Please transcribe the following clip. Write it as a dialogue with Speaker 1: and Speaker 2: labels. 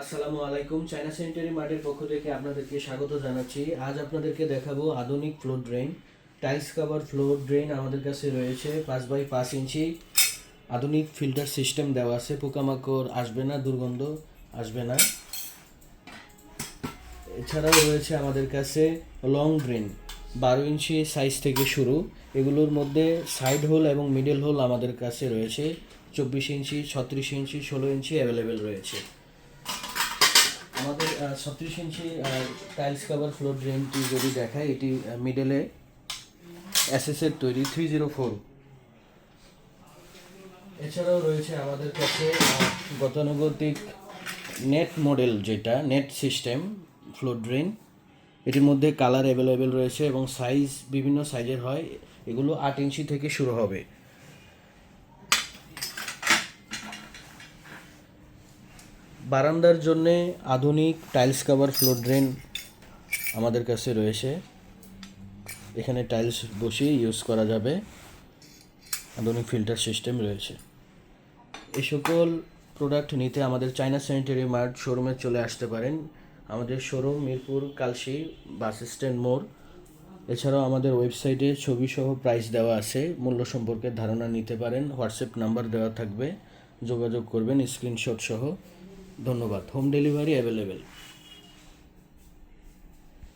Speaker 1: আসসালামু আলাইকুম। চায়না সেন্টারি মার্টের পক্ষ থেকে আপনাদেরকে স্বাগত জানাচ্ছি। আজ আপনাদেরকে দেখাবো আধুনিক floor drain tiles cover floor drain আমাদের কাছে রয়েছে, পাঁচ বাই পাঁচ ইঞ্চি। আধুনিক ফিল্টার সিস্টেম দেওয়া আছে, পোকামাকড় আসবে না, দুর্গন্ধ আসবে না। এছাড়াও রয়েছে আমাদের কাছে লং ড্রেন বারো ইঞ্চি সাইজ থেকে শুরু। এগুলোর মধ্যে সাইড হোল এবং মিডল হোল আমাদের কাছে রয়েছে। চব্বিশ ইঞ্চি, ছত্রিশ ইঞ্চি, ষোলো ইঞ্চি অ্যাভেলেবেল রয়েছে। আমাদের ছত্রিশ ইঞ্চি টাইলস কাভার ফ্লোর ড্রেনটি যদি দেখায় এটি মিডলে এসএসের তৈরি থ্রি জিরো ফোর এছাড়াও রয়েছে আমাদের কাছে গতানুগতিক নেট মডেল যেটা নেট সিস্টেম ফ্লোর ড্রেন এটির মধ্যে কালার অ্যাভেলেবেল রয়েছে এবং সাইজ বিভিন্ন সাইজের হয়। এগুলো আট ইঞ্চি থেকে শুরু হবে। বারান্দার জন্য আধুনিক টাইলস কাভার ফ্লোর ড্রেন আমাদের কাছে রয়েছে। এখানে টাইলস বসিয়ে ইউজ করা যাবে। আধুনিক ফিল্টার সিস্টেম রয়েছে। এই সকল প্রোডাক্ট নিতে আমাদের চায়না স্যানিটারি মার্ট শোরুমে চলে আসতে পারেন। আমাদের showroom Mirpur Kalshi bus stand মোড়। এছাড়াও আমাদের ওয়েবসাইটে ছবি সহ প্রাইস দেওয়া আছে। মূল্য সম্পর্কে ধারণা নিতে পারেন। হোয়াটসঅ্যাপ নাম্বার দেওয়া থাকবে। যোগাযোগ করবেন স্ক্রিনশট সহ। ধন্যবাদ। Home delivery available